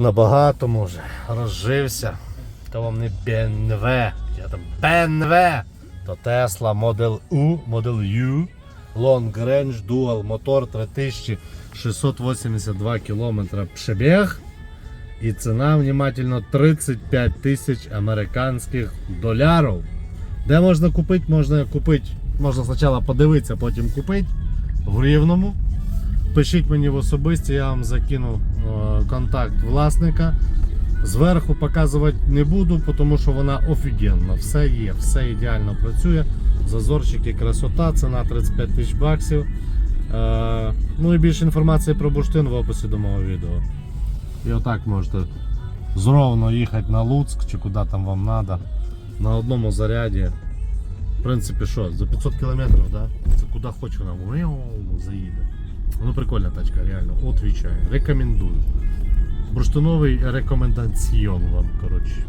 набагато може. Розжився. То вам не BMW, я там BMW, то Tesla Model U, Model U, Long Range Dual мотор 3682 км пробіг. І ціна, внимательно, 35 тисяч американських долярів. Де можна купити? Можна купити, можна спочатку подивитися, потім купити в Рівному. Пишіть мені в особисті, я вам закину е, контакт власника. Зверху показувати не буду, тому що вона офігенна. Все є, все ідеально працює. Зазорчики, красота, ціна 35 тисяч баксів. Е, ну і більше інформації про бурштин в описі до мого відео. І отак можете зровно їхати на Луцьк чи куди там вам треба. На одному заряді. В принципі, що, за 500 кілометрів, да? Це куди хоч вона заїде. Ну прикольна тачка, реально. Отвічаю. Рекомендую. Бурштиновий рекомендаціон вам, коротше.